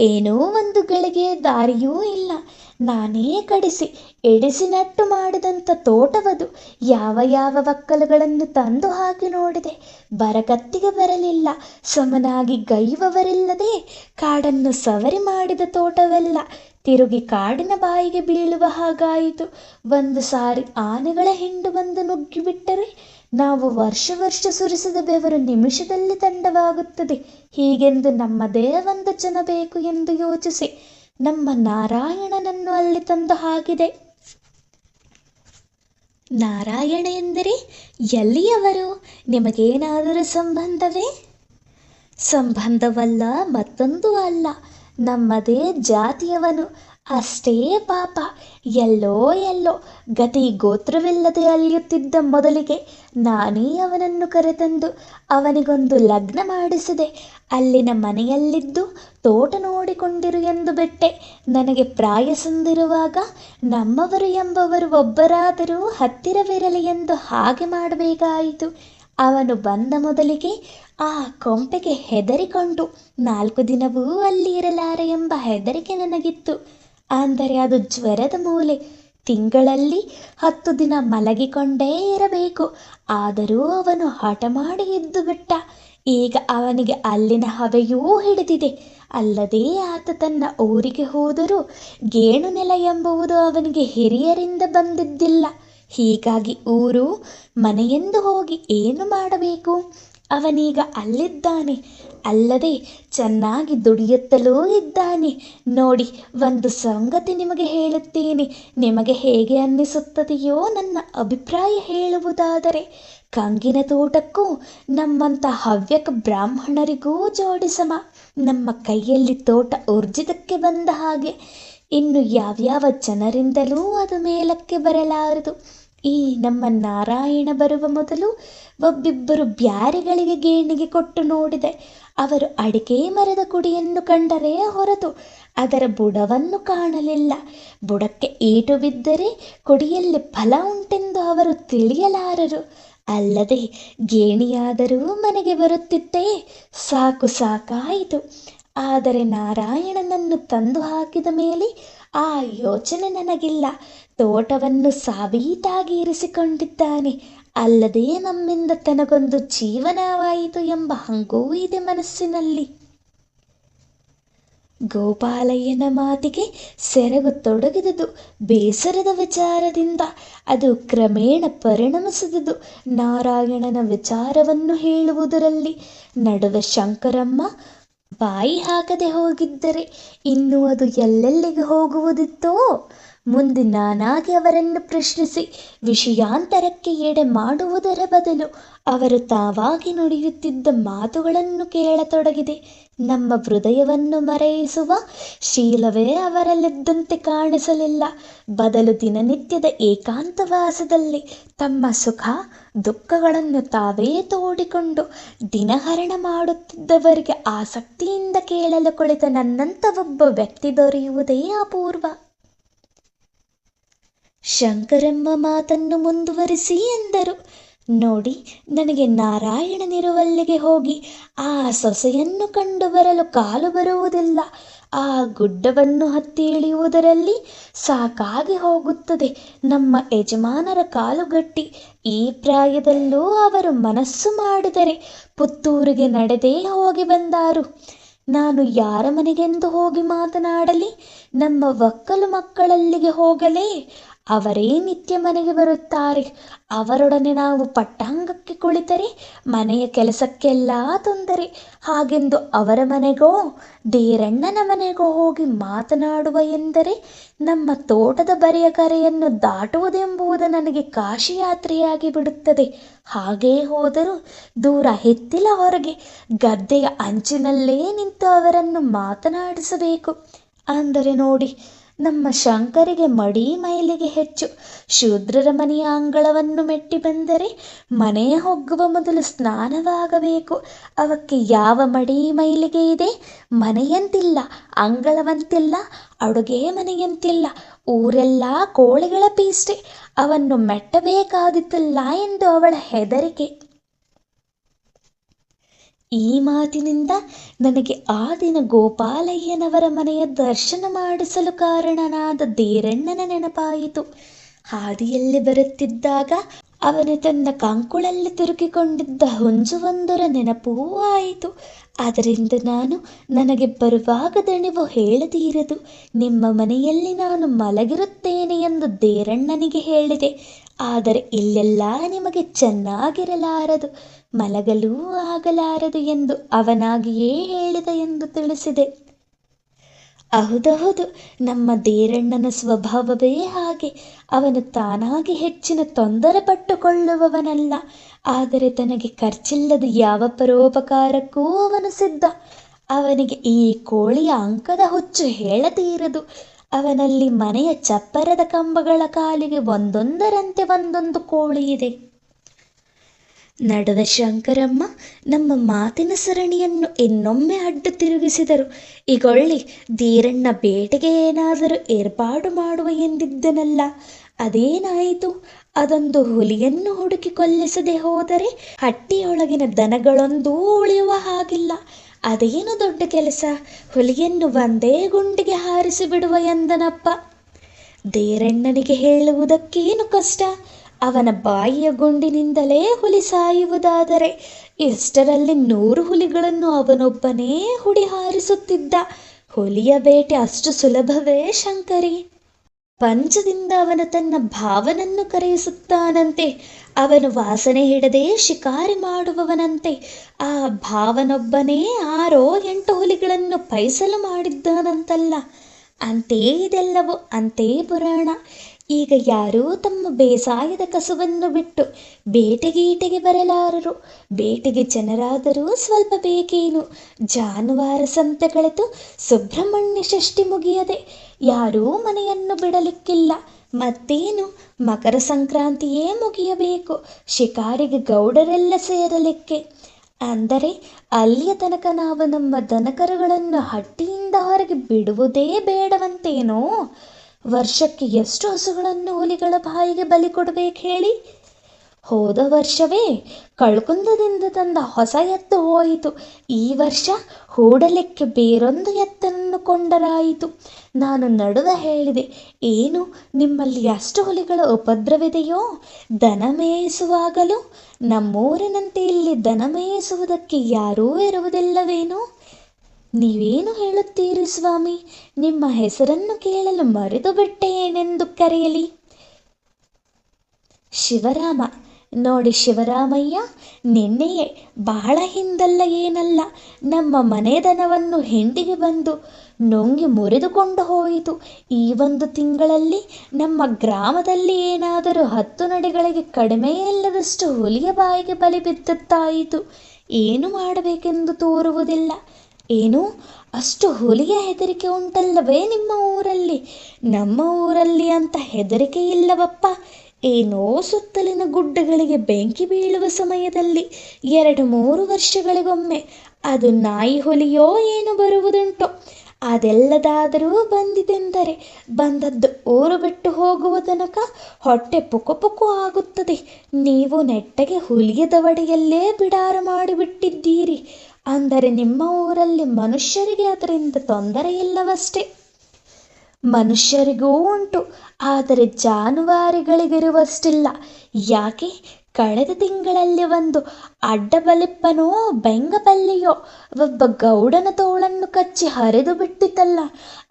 ಏನೋ ಒಂದು ಗಳಿಗೆ ದಾರಿಯೂ ಇಲ್ಲ. ನಾನೇ ಕಡಿಸಿ, ಎಡಿಸಿ ನಟ್ಟು ಮಾಡಿದಂಥ ತೋಟವದು. ಯಾವ ಯಾವ ಒಕ್ಕಲುಗಳನ್ನು ತಂದು ಹಾಕಿ ನೋಡಿದೆ. ಬರಗತ್ತಿಗೆ ಬರಲಿಲ್ಲ. ಸಮನಾಗಿ ಗೈವವರಿಲ್ಲದೆ ಕಾಡನ್ನು ಸವರಿ ಮಾಡಿದ ತೋಟವೆಲ್ಲ ತಿರುಗಿ ಕಾಡಿನ ಬಾಯಿಗೆ ಬೀಳುವ ಹಾಗಾಯಿತು. ಒಂದು ಸಾರಿ ಆನೆಗಳ ಹಿಂಡು ಬಂದು ನುಗ್ಗಿಬಿಟ್ಟರೆ ನಾವು ವರ್ಷ ವರ್ಷ ಸುರಿಸಿದ ಬೆವರು ನಿಮಿಷದಲ್ಲಿ ತಂಡವಾಗುತ್ತದೆ. ಹೀಗೆಂದು ನಮ್ಮದೇ ಒಂದು ಜನ ಬೇಕು ಎಂದು ಯೋಚಿಸಿ. ನಮ್ಮ ನಾರಾಯಣನನ್ನು ಅಲ್ಲಿ ತಂದು ಹಾಕಿದೆ ನಾರಾಯಣ ಎಂದರೆ ಎಲ್ಲಿಯವರು? ನಿಮಗೇನಾದರೂ ಸಂಬಂಧವೇ? ಸಂಬಂಧವಲ್ಲ, ಮತ್ತೊಂದು ಅಲ್ಲ. ನಮ್ಮದೇ ಜಾತಿಯವನು. ಅಷ್ಟೇ ಪಾಪ. ಎಲ್ಲೋ ಎಲ್ಲೋ ಗತಿ ಗೋತ್ರವಿಲ್ಲದೆ ಅಲಿಯುತ್ತಿದ್ದ ಮೊದಲಿಗೆ ನಾನೇ ಅವನನ್ನು ಕರೆತಂದು ಅವನಿಗೊಂದು ಲಗ್ನ ಮಾಡಿಸಿದೆ. ಅಲ್ಲಿನ ಮನೆಯಲ್ಲಿದ್ದು ತೋಟ ನೋಡಿಕೊಂಡಿರು ಎಂದು ಬಿಟ್ಟೆ. ನನಗೆ ಪ್ರಾಯಸಂದಿರುವಾಗ ನಮ್ಮವರು ಎಂಬವರು ಒಬ್ಬರಾದರೂ ಹತ್ತಿರವಿರಲಿ ಎಂದು ಹಾಗೆ ಮಾಡಬೇಕಾಯಿತು. ಅವನು ಬಂದ ಮೊದಲಿಗೆ ಆ ಕೊಂಪೆಗೆ ಹೆದರಿಕೊಂಡು ನಾಲ್ಕು ದಿನವೂ ಅಲ್ಲಿ ಇರಲಾರೆ ಎಂಬ ಹೆದರಿಕೆ ನನಗಿತ್ತು. ಅಂದರೆ ಅದು ಜ್ವರದ ಮೂಲೆ. ತಿಂಗಳಲ್ಲಿ ಹತ್ತು ದಿನ ಮಲಗಿಕೊಂಡೇ ಇರಬೇಕು. ಆದರೂ ಅವನು ಹಠ ಮಾಡಿ ಎದ್ದು ಬಿಟ್ಟ. ಈಗ ಅವನಿಗೆ ಅಲ್ಲಿನ ಹವೆಯೂ ಹಿಡಿದಿದೆ. ಅಲ್ಲದೆ ಆತ ತನ್ನ ಊರಿಗೆ ಹೋದರೂ ಗೇಣು ನೆಲ ಎಂಬುವುದು ಅವನಿಗೆ ಹಿರಿಯರಿಂದ ಬಂದಿದ್ದಿಲ್ಲ. ಹೀಗಾಗಿ ಊರು ಮನೆಯೆಂದು ಹೋಗಿ ಏನು ಮಾಡಬೇಕು? ಅವನೀಗ ಅಲ್ಲಿದ್ದಾನೆ. ಅಲ್ಲದೆ ಚೆನ್ನಾಗಿ ದುಡಿಯುತ್ತಲೂ ಇದ್ದಾನೆ. ನೋಡಿ, ಒಂದು ಸಂಗತಿ ನಿಮಗೆ ಹೇಳುತ್ತೇನೆ. ನಿಮಗೆ ಹೇಗೆ ಅನ್ನಿಸುತ್ತದೆಯೋ ನನ್ನ ಅಭಿಪ್ರಾಯ ಹೇಳುವುದಾದರೆ, ಕಂಗಿನ ತೋಟಕ್ಕೂ ನಮ್ಮಂಥ ಹವ್ಯಕ ಬ್ರಾಹ್ಮಣರಿಗೂ ಜೋಡಿಸಮ. ನಮ್ಮ ಕೈಯಲ್ಲಿ ತೋಟ ಊರ್ಜಿತಕ್ಕೆ ಬಂದ ಹಾಗೆ ಇನ್ನು ಯಾವ್ಯಾವ ಜನರಿಂದಲೂ ಅದು ಮೇಲಕ್ಕೆ ಬರಲಾರದು. ಈ ನಮ್ಮ ನಾರಾಯಣ ಬರುವ ಮೊದಲು ಒಬ್ಬಿಬ್ಬರು ಬ್ಯಾರಿಗಳಿಗೆ ಗೇಣಿಗೆ ಕೊಟ್ಟು ನೋಡಿದೆ. ಅವರು ಅಡಿಕೆ ಮರದ ಕುಡಿಯನ್ನು ಕಂಡರೆ ಹೊರತು ಅದರ ಬುಡವನ್ನು ಕಾಣಲಿಲ್ಲ. ಬುಡಕ್ಕೆ ಏಟು ಬಿದ್ದರೆ ಕುಡಿಯಲ್ಲಿ ಫಲ ಉಂಟೆಂದು ಅವರು ತಿಳಿಯಲಾರರು. ಅಲ್ಲದೆ ಗೇಣಿಯಾದರೂ ಮನೆಗೆ ಬರುತ್ತಿತ್ತೇ ಸಾಕು ಸಾಕಾಯಿತು. ಆದರೆ ನಾರಾಯಣನನ್ನು ತಂದು ಹಾಕಿದ ಮೇಲೆ ಆ ಯೋಚನೆ ನನಗಿಲ್ಲ. ತೋಟವನ್ನು ಸಾಬೀತಾಗಿ ಇರಿಸಿಕೊಂಡಿದ್ದಾನೆ. ಅಲ್ಲದೆ ನಮ್ಮಿಂದ ತನಗೊಂದು ಜೀವನವಾಯಿತು ಎಂಬ ಹಂಗೂ ಇದೆ ಮನಸ್ಸಿನಲ್ಲಿ. ಗೋಪಾಲಯ್ಯನ ಮಾತಿಗೆ ಸೆರಗು ತೊಡಗಿದುದು, ಬೇಸರದ ವಿಚಾರದಿಂದ ಅದು ಕ್ರಮೇಣ ಪರಿಣಮಿಸಿದುದು. ನಾರಾಯಣನ ವಿಚಾರವನ್ನು ಹೇಳುವುದರಲ್ಲಿ ನಡುವೆ ಶಂಕರಮ್ಮ ಬಾಯಿ ಹಾಕದೆ ಹೋಗಿದ್ದರೆ ಇನ್ನು ಅದು ಎಲ್ಲೆಲ್ಲಿಗೆ ಹೋಗುವುದಿತ್ತೋ ಮುಂದೆ ನಾನಾಗಿ ಅವರನ್ನು ಪ್ರಶ್ನಿಸಿ, ವಿಷಯಾಂತರಕ್ಕೆ ಎಡೆ ಮಾಡುವುದರ ಬದಲು ಅವರು ತಾವಾಗಿ ನುಡಿಯುತ್ತಿದ್ದ ಮಾತುಗಳನ್ನು ಕೇಳತೊಡಗಿದೆ. ನಮ್ಮ ಹೃದಯವನ್ನು ಮರೆಯಿಸುವ ಶೀಲವೇ ಅವರಲ್ಲಿದ್ದಂತೆ ಕಾಣಿಸಲಿಲ್ಲ. ಬದಲು ದಿನನಿತ್ಯದ ಏಕಾಂತವಾಸದಲ್ಲಿ ತಮ್ಮ ಸುಖ, ದುಃಖಗಳನ್ನು ತಾವೇ ತೋಡಿಕೊಂಡು ದಿನಹರಣ ಮಾಡುತ್ತಿದ್ದವರಿಗೆ ಆಸಕ್ತಿಯಿಂದ ಕೇಳಲು ಕುಳಿತ ನನ್ನಂಥ ಒಬ್ಬ ವ್ಯಕ್ತಿ ದೊರೆಯುವುದೇ ಅಪೂರ್ವ. ಶಂಕರಮ್ಮ ಮಾತನ್ನು ಮುಂದುವರಿಸಿ ಎಂದರು. ನೋಡಿ, ನನಗೆ ನಾರಾಯಣನಿರುವಲ್ಲಿಗೆ ಹೋಗಿ ಆ ಸೊಸೆಯನ್ನು ಕಂಡು ಬರಲು ಕಾಲು ಬರುವುದಿಲ್ಲ. ಆ ಗುಡ್ಡವನ್ನು ಹತ್ತಿ ಇಳಿಯುವುದರಲ್ಲಿ ಸಾಕಾಗಿ ಹೋಗುತ್ತದೆ. ನಮ್ಮ ಯಜಮಾನರ ಕಾಲುಗಟ್ಟಿ ಈ ಪ್ರಾಯದಲ್ಲೂ ಅವರು ಮನಸ್ಸು ಮಾಡಿದರೆ ಪುತ್ತೂರಿಗೆ ನಡೆದೇ ಹೋಗಿ ಬಂದಾರು. ನಾನು ಯಾರ ಮನೆಗೆಂದು ಹೋಗಿ ಮಾತನಾಡಲಿ? ನಮ್ಮ ಒಕ್ಕಲು ಮಕ್ಕಳಲ್ಲಿಗೆ ಹೋಗಲೇ? ಅವರೇ ನಿತ್ಯ ಮನೆಗೆ ಬರುತ್ತಾರೆ. ಅವರೊಡನೆ ನಾವು ಪಟ್ಟಾಂಗಕ್ಕೆ ಕುಳಿತರೆ, ಮನೆಯ ಕೆಲಸಕ್ಕೆಲ್ಲ ತೊಂದರೆ. ಹಾಗೆಂದು ಅವರ ಮನೆಗೋ, ದೇರಣ್ಣನ ಮನೆಗೋ ಹೋಗಿ ಮಾತನಾಡುವ ಎಂದರೆ, ನಮ್ಮ ತೋಟದ ಬರೆಯ ಕರೆಯನ್ನು ದಾಟುವುದೆಂಬುದು ನನಗೆ ಕಾಶಿಯಾತ್ರೆಯಾಗಿ ಬಿಡುತ್ತದೆ. ಹಾಗೇ ಹೋದರೂ ದೂರ ಹೆತ್ತಿಲ ಹೊರಗೆ ಗದ್ದೆಯ ಅಂಚಿನಲ್ಲೇ ನಿಂತು ಅವರನ್ನು ಮಾತನಾಡಿಸಬೇಕು. ಅಂದರೆ ನೋಡಿ ನಮ್ಮ ಶಂಕರಿಗೆ ಮಡಿ ಮೈಲಿಗೆ ಹೆಚ್ಚು. ಶೂದ್ರರ ಮನೆಯ ಅಂಗಳವನ್ನು ಮೆಟ್ಟಿ ಬಂದರೆ ಮನೆಯ ಹೋಗುವ ಮೊದಲು ಸ್ನಾನವಾಗಬೇಕು. ಅವಕ್ಕೆ ಯಾವ ಮಡಿ ಮೈಲಿಗೆ ಇದೆ? ಮನೆಯಂತಿಲ್ಲ, ಅಂಗಳವಂತಿಲ್ಲ, ಅಡುಗೆ ಮನೆಯಂತಿಲ್ಲ, ಊರೆಲ್ಲ ಕೋಳಿಗಳ ಪೀಸ್ಟೆ ಅವನ್ನು ಮೆಟ್ಟಬೇಕಾದಿತ್ತಲ್ಲ ಎಂದು ಅವಳ ಹೆದರಿಕೆ. ಈ ಮಾತಿನಿಂದ ನನಗೆ ಆ ದಿನ ಗೋಪಾಲಯ್ಯನವರ ಮನೆಯ ದರ್ಶನ ಮಾಡಿಸಲು ಕಾರಣನಾದ ದೇರಣ್ಣನ ನೆನಪಾಯಿತು. ಹಾದಿಯಲ್ಲಿ ಬರುತ್ತಿದ್ದಾಗ ಅವನು ತನ್ನ ಕಂಕುಳಲ್ಲಿ ತಿರುಗಿಕೊಂಡಿದ್ದ ಹೊಂಜುವೊಂದರ ನೆನಪೂ ಆಯಿತು. ಅದರಿಂದ ನಾನು ನನಗೆ ಬರುವಾಗ ದಣಿವು ಹೇಳದಿರದು. ನಿಮ್ಮ ಮನೆಯಲ್ಲಿ ನಾನು ಮಲಗಿರುತ್ತೇನೆ ಎಂದು ದೇರಣ್ಣನಿಗೆ ಹೇಳಿದೆ. ಆದರೆ ಇಲ್ಲೆಲ್ಲ ನಿಮಗೆ ಚೆನ್ನಾಗಿರಲಾರದು, ಮಲಗಲೂ ಆಗಲಾರದು ಎಂದು ಅವನಾಗಿಯೇ ಹೇಳಿದ ಎಂದು ತಿಳಿಸಿದೆ. ಹೌದೌದು, ನಮ್ಮ ದೇರಣ್ಣನ ಸ್ವಭಾವವೇ ಹಾಗೆ. ಅವನು ತಾನಾಗಿ ಹೆಚ್ಚಿನ ತೊಂದರೆ ಪಟ್ಟುಕೊಳ್ಳುವವನಲ್ಲ ಆದರೆ ತನಗೆ ಖರ್ಚಿಲ್ಲದ ಯಾವ ಪರೋಪಕಾರಕ್ಕೂ ಅವನು ಸಿದ್ಧ. ಅವನಿಗೆ ಈ ಕೋಳಿಯ ಅಂಕದ ಹುಚ್ಚು ಹೇಳತೀರದು. ಅವನಲ್ಲಿ ಮನೆಯ ಚಪ್ಪರದ ಕಂಬಗಳ ಕಾಲಿಗೆ ಒಂದೊಂದರಂತೆ ಒಂದೊಂದು ಕೋಳಿ ಇದೆ. ನಡೆದ ಶಂಕರಮ್ಮ ನಮ್ಮ ಮಾತಿನ ಸರಣಿಯನ್ನು ಇನ್ನೊಮ್ಮೆ ಅಡ್ಡು ತಿರುಗಿಸಿದರು. ಈಗೊಳ್ಳಿ ಧೀರಣ್ಣ ಬೇಟೆಗೆ ಏನಾದರೂ ಏರ್ಪಾಡು ಮಾಡುವ ಎಂದಿದ್ದನಲ್ಲ. ಅದೇನಾಯಿತು? ಅದೊಂದು ಹುಲಿಯನ್ನು ಹುಡುಕಿ ಕೊಲ್ಲಿಸದೆ ಹೋದರೆ ಹಟ್ಟಿಯೊಳಗಿನ ದನಗಳೊಂದೂ ಉಳಿಯುವ ಹಾಗಿಲ್ಲ. ಅದೇನು ದೊಡ್ಡ ಕೆಲಸ? ಹುಲಿಯನ್ನು ಒಂದೇ ಗುಂಡಿಗೆ ಹಾರಿಸಿ ಬಿಡುವ ಎಂದನಪ್ಪ. ದೇರಣ್ಣನಿಗೆ ಹೇಳುವುದಕ್ಕೇನು ಕಷ್ಟ? ಅವನ ಬಾಯಿಯ ಗುಂಡಿನಿಂದಲೇ ಹುಲಿ ಸಾಯುವುದಾದರೆ ಇಷ್ಟರಲ್ಲಿ ನೂರು ಹುಲಿಗಳನ್ನು ಅವನೊಬ್ಬನೇ ಹುಡಿ ಹಾರಿಸುತ್ತಿದ್ದ. ಹುಲಿಯ ಬೇಟೆ ಅಷ್ಟು ಸುಲಭವೇ ಶಂಕರಿ? ಪಂಚದಿಂದ ಅವನು ತನ್ನ ಭಾವನನ್ನು ಕರೆಯಿಸುತ್ತಾನಂತೆ. ಅವನು ವಾಸನೆ ಹಿಡದೆ ಶಿಕಾರಿ ಮಾಡುವವನಂತೆ. ಆ ಭಾವನೊಬ್ಬನೇ ಆರೋ ಎಂಟು ಹುಲಿಗಳನ್ನು ಪೈಸಲು ಮಾಡಿದ್ದಾನಂತಲ್ಲ. ಅಂತೇ ಇದೆಲ್ಲವೂ ಅಂತೇ ಪುರಾಣ. ಈಗ ಯಾರೂ ತಮ್ಮ ಬೇಸಾಯದ ಕಸುವನ್ನು ಬಿಟ್ಟು ಬೇಟೆಗೀಟೆಗೆ ಬರಲಾರರು. ಬೇಟೆಗೆ ಜನರಾದರೂ ಸ್ವಲ್ಪ ಬೇಕೇನು? ಜಾನುವಾರ ಸಂತೆ ಕಳೆತು ಸುಬ್ರಹ್ಮಣ್ಯ ಷಷ್ಠಿ ಮುಗಿಯದೆ ಯಾರೂ ಮನೆಯನ್ನು ಬಿಡಲಿಕ್ಕಿಲ್ಲ. ಮತ್ತೇನು? ಮಕರ ಸಂಕ್ರಾಂತಿಯೇ ಮುಗಿಯಬೇಕು. ಶಿಕಾರಿಗೆ ಗೌಡರೆಲ್ಲ ಸೇರಲಿಕ್ಕೆ. ಅಂದರೆ ಅಲ್ಲಿಯ ತನಕ ನಾವು ನಮ್ಮ ದನಕರುಗಳನ್ನು ಹಟ್ಟಿಯಿಂದ ಹೊರಗೆ ಬಿಡುವುದೇ ಬೇಡವಂತೇನೋ? ವರ್ಷಕ್ಕೆ ಎಷ್ಟು ಹಸುಗಳನ್ನು ಹುಲಿಗಳ ಬಾಯಿಗೆ ಬಲಿ ಕೊಡಬೇಕು ಹೇಳಿ? ಹೋದ ವರ್ಷವೇ ಕಳ್ಕುಂದದಿಂದ ತಂದ ಹೊಸ ಎತ್ತು ಹೋಯಿತು. ಈ ವರ್ಷ ಹೂಡಲಿಕ್ಕೆ ಬೇರೊಂದು ಎತ್ತನ್ನು ಕೊಂಡರಾಯಿತು. ನಾನು ನಡುವ ಹೇಳಿದೆ, ಏನು, ನಿಮ್ಮಲ್ಲಿ ಅಷ್ಟು ಹುಲಿಗಳ ಉಪದ್ರವಿದೆಯೋ? ದನ ಮೇಯಿಸುವಾಗಲೂ ನಮ್ಮೂರಿನಂತೆ ಇಲ್ಲಿ ದನ ಮೇಯಿಸುವುದಕ್ಕೆ ಯಾರೂ ಇರುವುದಿಲ್ಲವೇನೋ? ನೀವೇನು ಹೇಳುತ್ತೀರಿ ಸ್ವಾಮಿ? ನಿಮ್ಮ ಹೆಸರನ್ನು ಕೇಳಲು ಮರೆತು ಬಿಟ್ಟೇನೆಂದು ಕರೆಯಲಿ. ಶಿವರಾಮ ನೋಡಿ ಶಿವರಾಮಯ್ಯ, ನಿನ್ನೆಯೇ ಬಹಳ ಹಿಂದಲ್ಲ ಏನಲ್ಲ, ನಮ್ಮ ಮನೆದನವನ್ನು ಹೆಂಡಿಗೆ ಬಂದು ನುಂಗಿ ಮುರಿದುಕೊಂಡು ಹೋಯಿತು. ಈ ಒಂದು ತಿಂಗಳಲ್ಲಿ ನಮ್ಮ ಗ್ರಾಮದಲ್ಲಿ ಏನಾದರೂ ಹತ್ತು ನಡೆಗಳಿಗೆ ಕಡಿಮೆ ಇಲ್ಲದಷ್ಟು ಹುಲಿಯ ಬಾಯಿಗೆ ಬಲಿ ಬಿದ್ದುತ್ತಾಯಿತು. ಏನು ಮಾಡಬೇಕೆಂದು ತೋರುವುದಿಲ್ಲ. ಏನು, ಅಷ್ಟು ಹುಲಿಯ ಹೆದರಿಕೆ ಉಂಟಲ್ಲವೇ ನಿಮ್ಮ ಊರಲ್ಲಿ? ನಮ್ಮ ಊರಲ್ಲಿ ಅಂತ ಹೆದರಿಕೆ ಇಲ್ಲವಪ್ಪ. ಏನೋ ಸುತ್ತಲಿನ ಗುಡ್ಡಗಳಿಗೆ ಬೆಂಕಿ ಬೀಳುವ ಸಮಯದಲ್ಲಿ ಎರಡು ಮೂರು ವರ್ಷಗಳಿಗೊಮ್ಮೆ ಅದು ನಾಯಿ ಹೊಲಿಯೋ ಏನು ಬರುವುದುಂಟು. ಅದೆಲ್ಲದಾದರೂ ಬಂದಿದೆಂದರೆ ಬಂದದ್ದು ಊರು ಬಿಟ್ಟು ಹೋಗುವ ತನಕ ಹೊಟ್ಟೆ ಪುಕು ಪುಕು ಆಗುತ್ತದೆ. ನೀವು ನೆಟ್ಟಗೆ ಹುಲಿಯದ ದವಡೆಯಲ್ಲೇ ಬಿಡಾರ ಮಾಡಿಬಿಟ್ಟಿದ್ದೀರಿ. ಅಂದರೆ ನಿಮ್ಮ ಊರಲ್ಲಿ ಮನುಷ್ಯರಿಗೆ ಅದರಿಂದ ತೊಂದರೆ ಇಲ್ಲವಷ್ಟೇ. ಮನುಷ್ಯರಿಗೂ ಉಂಟು, ಆದರೆ ಜಾನುವಾರುಗಳಿಗಿರುವಷ್ಟಿಲ್ಲ. ಯಾಕೆ? ಕಳೆದ ತಿಂಗಳಲ್ಲಿ ಒಂದು ಅಡ್ಡಬಲಿಪ್ಪನೋ ಬೆಂಗಬಲ್ಲಿಯೋ ಒಬ್ಬ ಗೌಡನ ತೋಳನ್ನು ಕಚ್ಚಿ ಹರಿದು ಬಿಟ್ಟಿತಲ್ಲ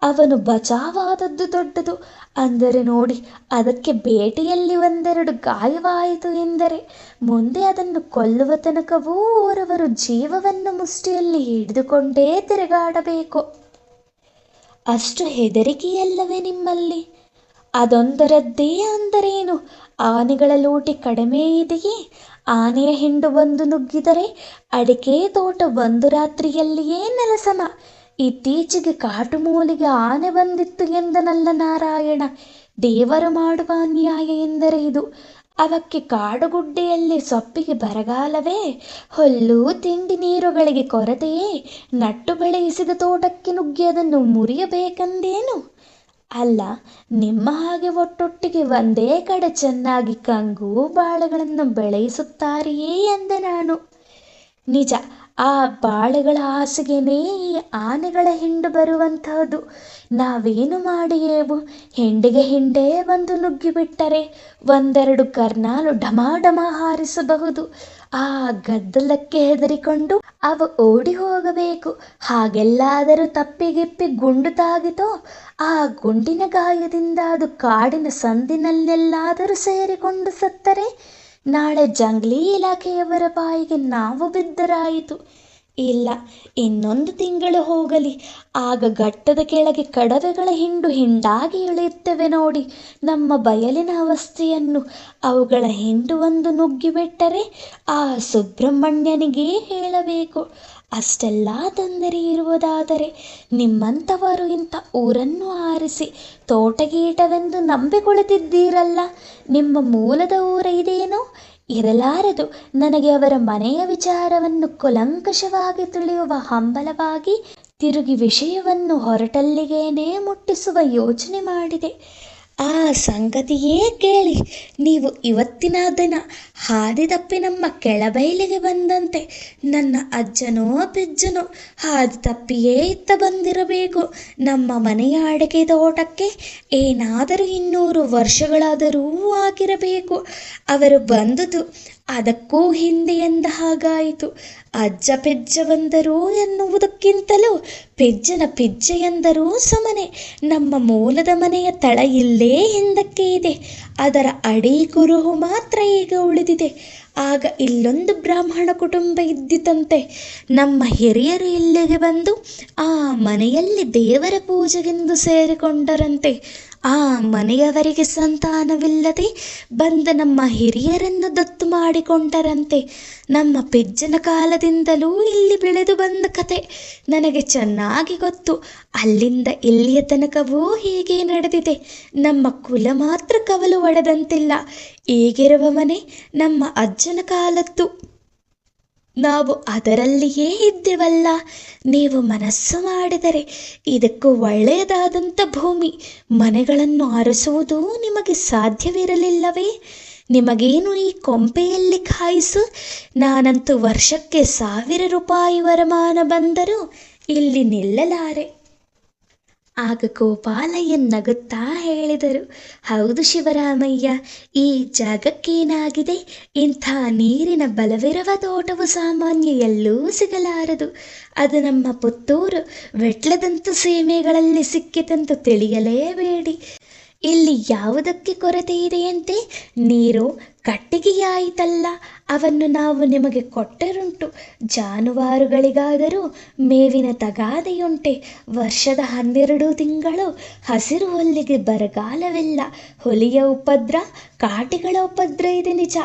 ಅವನು ಬಚಾವಾದದ್ದು ದೊಡ್ಡದು. ಅಂದರೆ ನೋಡಿ, ಅದಕ್ಕೆ ಬೇಟೆಯಲ್ಲಿ ಒಂದೆರಡು ಗಾಯವಾಯಿತು ಎಂದರೆ, ಮುಂದೆ ಅದನ್ನು ಕೊಲ್ಲುವ ತನಕವೂ ಅವರವರು ಜೀವವನ್ನು ಮುಷ್ಟಿಯಲ್ಲಿ ಹಿಡಿದುಕೊಂಡೇ ತಿರುಗಾಡಬೇಕು. ಅಷ್ಟು ಹೆದರಿಕೆಯಲ್ಲವೇ ನಿಮ್ಮಲ್ಲಿ? ಅದೊಂದರದ್ದೇ ಅಂದರೇನು? ಆನೆಗಳ ಲೂಟಿ ಕಡಿಮೆ ಇದೆಯೇ? ಆನೆಯ ಹಿಂಡು ಬಂದು ನುಗ್ಗಿದರೆ ಅಡಿಕೆ ತೋಟ ಒಂದು ರಾತ್ರಿಯಲ್ಲಿಯೇ ನೆಲಸಮ ಇತ್ತೀಚೆಗೆ ಕಾಟುಮೂಲಿಗೆ ಆನೆ ಬಂದಿತ್ತು ಎಂದನಲ್ಲ ನಾರಾಯಣ. ದೇವರು ಮಾಡುವ ಅನ್ಯಾಯ ಎಂದರೆ ಇದು. ಅವಕ್ಕೆ ಕಾಡುಗುಡ್ಡೆಯಲ್ಲಿ ಸೊಪ್ಪಿಗೆ ಬರಗಾಲವೇ? ಹುಲ್ಲು ತಿಂಡಿ ನೀರುಗಳಿಗೆ ಕೊರತೆಯೇ? ನಟ್ಟು ಬೆಳೆಯಿಸಿದ ತೋಟಕ್ಕೆ ನುಗ್ಗಿ ಅದನ್ನು ಮುರಿಯಬೇಕಂದೇನು? ಅಲ್ಲ, ನಿಮ್ಮ ಹಾಗೆ ಒಟ್ಟೊಟ್ಟಿಗೆ ಒಂದೇ ಕಡೆ ಚೆನ್ನಾಗಿ ಕಂಗು ಬಾಳೆಗಳನ್ನು ಬೆಳೆಯಿಸುತ್ತಾರೆಯೇ ಎಂದೆ ನಾನು. ನಿಜ ಆ ಬಾಳೆಗಳ ಹಾಸಿಗೆನೇ ಈ ಆನೆಗಳ ಹಿಂಡು ಬರುವಂತಹದ್ದು ನಾವೇನು ಮಾಡಿಯೇವು? ಹೆಂಡಿಗೆ ಹಿಂಡೇ ಬಂದು ನುಗ್ಗಿಬಿಟ್ಟರೆ ಒಂದೆರಡು ಕರ್ನಾಲು ಡಮಾ ಢಮ ಹಾರಿಸಬಹುದು. ಆ ಗದ್ದಲಕ್ಕೆ ಹೆದರಿಕೊಂಡು ಅವು ಓಡಿ ಹೋಗಬೇಕು. ಹಾಗೆಲ್ಲಾದರೂ ತಪ್ಪಿಗಿಪ್ಪಿ ಗುಂಡು ತಾಗಿತೋ, ಆ ಗುಂಡಿನ ಗಾಯದಿಂದ ಅದು ಕಾಡಿನ ಸಂದಿನಲ್ಲೆಲ್ಲಾದರೂ ಸೇರಿಕೊಂಡು ಸತ್ತರೆ. ನಾಳೆ ಜಂಗ್ಲಿ ಇಲಾಖೆಯವರ ಬಾಯಿಗೆ ನಾವು ಬಿದ್ದರಾಯಿತು. ಇಲ್ಲ, ಇನ್ನೊಂದು ತಿಂಗಳು ಹೋಗಲಿ. ಆಗ ಘಟ್ಟದ ಕೆಳಗೆ ಕಡವೆಗಳ ಹಿಂಡು ಹಿಂಡಾಗಿ ಇಳಿಯುತ್ತವೆ ನೋಡಿ. ನಮ್ಮ ಬಯಲಿನ ಅವಸ್ಥೆಯನ್ನು ಅವುಗಳ ಹಿಂಡು ಒಂದು ನುಗ್ಗಿಬಿಟ್ಟರೆ ಆ ಸುಬ್ರಹ್ಮಣ್ಯನಿಗೇ ಹೇಳಬೇಕು. ಅಷ್ಟೆಲ್ಲ ತೊಂದರೆ ಇರುವುದಾದರೆ ನಿಮ್ಮಂಥವರು ಇಂಥ ಊರನ್ನು ಆರಿಸಿ ತೋಟಗೀಟವೆಂದು ನಂಬಿ ಕುಳಿತಿದ್ದೀರಲ್ಲ ನಿಮ್ಮ ಮೂಲದ ಊರ ಇದೇನೋ ಇರಲಾರದು. ನನಗೆ ಅವರ ಮನೆಯ ವಿಚಾರವನ್ನು ಕುಲಂಕಷವಾಗಿ ತಿಳಿಯುವ ಹಂಬಲವಾಗಿ ತಿರುಗಿ ವಿಷಯವನ್ನು ಹೊರಟಲ್ಲಿಗೇನೇ ಮುಟ್ಟಿಸುವ ಯೋಚನೆ ಮಾಡಿದೆ. ಆ ಸಂಗತಿಯೇ ಕೇಳಿ. ನೀವು ಇವತ್ತಿನ ದಿನ ಹಾದಿ ತಪ್ಪಿ ನಮ್ಮ ಕೆಳಬೈಲಿಗೆ ಬಂದಂತೆ ನನ್ನ ಅಜ್ಜನೋ ಪಿಜ್ಜನೋ ಹಾದಿ ತಪ್ಪಿಯೇ ಇತ್ತ ಬಂದಿರಬೇಕು. ನಮ್ಮ ಮನೆಯ ಅಡಿಕೆ ತೋಟಕ್ಕೆ ಏನಾದರೂ ಇನ್ನೂರು ವರ್ಷಗಳಾದರೂ ಆಗಿರಬೇಕು. ಅವರು ಬಂದುದು ಅದಕ್ಕೂ ಹಿಂದೆ ಎಂದ ಹಾಗಾಯಿತು. ಅಜ್ಜ ಪೆಜ್ಜ ಬಂದರು ಎನ್ನುವುದಕ್ಕಿಂತಲೂ ಪೆಜ್ಜನ ಪಿಜ್ಜ ಎಂದರೂ ಸಮನೆ. ನಮ್ಮ ಮೂಲದ ಮನೆಯ ತಳ ಇಲ್ಲೇ ಹಿಂದಕ್ಕೆ ಇದೆ. ಅದರ ಅಡಿ ಕುರುಹು ಮಾತ್ರ ಈಗ ಉಳಿದಿದೆ. ಆಗ ಇಲ್ಲೊಂದು ಬ್ರಾಹ್ಮಣ ಕುಟುಂಬ ಇದ್ದಿತಂತೆ. ನಮ್ಮ ಹಿರಿಯರು ಇಲ್ಲಿಗೆ ಬಂದು ಆ ಮನೆಯಲ್ಲಿ ದೇವರ ಪೂಜೆಗೆಂದು ಸೇರಿಕೊಂಡರಂತೆ. ಆ ಮನೆಯವರಿಗೆ ಸಂತಾನವಿಲ್ಲದೆ ಬಂದ ನಮ್ಮ ಹಿರಿಯರನ್ನು ದತ್ತು ಮಾಡಿಕೊಂಡರಂತೆ. ನಮ್ಮ ಪೆಜ್ಜನ ಕಾಲದಿಂದಲೂ ಇಲ್ಲಿ ಬೆಳೆದು ಬಂದ ಕತೆ. ನನಗೆ ಚೆನ್ನಾಗಿ ಗೊತ್ತು. ಅಲ್ಲಿಂದ ಇಲ್ಲಿಯ ತನಕವೂ ಹೀಗೆ ನಡೆದಿದೆ. ನಮ್ಮ ಕುಲ ಮಾತ್ರ ಕವಲು ಒಡೆದಂತಿಲ್ಲ. ಈಗಿರುವ ಮನೆ ನಮ್ಮ ಅಜ್ಜನ ಕಾಲದ್ದು. ನಾವು ಅದರಲ್ಲಿಯೇ ಇದ್ದೇವಲ್ಲ. ನೀವು ಮನಸ್ಸು ಮಾಡಿದರೆ ಇದಕ್ಕೂ ಒಳ್ಳೆಯದಾದಂಥ ಭೂಮಿ. ಮನೆಗಳನ್ನು ಅರಸುವುದು ನಿಮಗೆ ಸಾಧ್ಯವಿರಲಿಲ್ಲವೇ? ನಿಮಗೇನು ಈ ಕೊಂಪೆಯಲ್ಲಿ ಕಾಯಿಸು? ನಾನಂತೂ ವರ್ಷಕ್ಕೆ ಸಾವಿರ ರೂಪಾಯಿ ವರಮಾನ ಬಂದರೂ ಇಲ್ಲಿ ನಿಲ್ಲಲಾರೆ. ಆಗ ಗೋಪಾಲಯ್ಯ ನಗುತ್ತಾ ಹೇಳಿದರು, ಹೌದು ಶಿವರಾಮಯ್ಯ, ಈ ಜಾಗಕ್ಕೇನಾಗಿದೆ? ಇಂಥ ನೀರಿನ ಬಲವಿರುವ ತೋಟವು ಸಾಮಾನ್ಯ ಎಲ್ಲೂ ಸಿಗಲಾರದು. ಅದು ನಮ್ಮ ಪುತ್ತೂರು, ವೆಟ್ಲದಂತು ಸೀಮೆಗಳಲ್ಲಿ ಸಿಕ್ಕಿತಂತೂ ತಿಳಿಯಲೇಬೇಡಿ. ಇಲ್ಲಿ ಯಾವುದಕ್ಕೆ ಕೊರತೆ ಇದೆಯಂತೆ? ನೀರು ಕಟ್ಟಿಗೆಯಾಯಿತಲ್ಲ, ಅವನ್ನು ನಾವು ನಿಮಗೆ ಕೊಟ್ಟರುಂಟು. ಜಾನುವಾರುಗಳಿಗಾದರೂ ಮೇವಿನ ತಗಾದೆಯುಂಟೆ. ವರ್ಷದ ಹನ್ನೆರಡು ತಿಂಗಳು ಹಸಿರು ಹೊಲ್ಲಿಗೆ ಬರಗಾಲವಿಲ್ಲ. ಹುಲಿಯ ಉಪದ್ರ, ಕಾಟಿಗಳ ಉಪದ್ರ ಇದೆ ನಿಜ.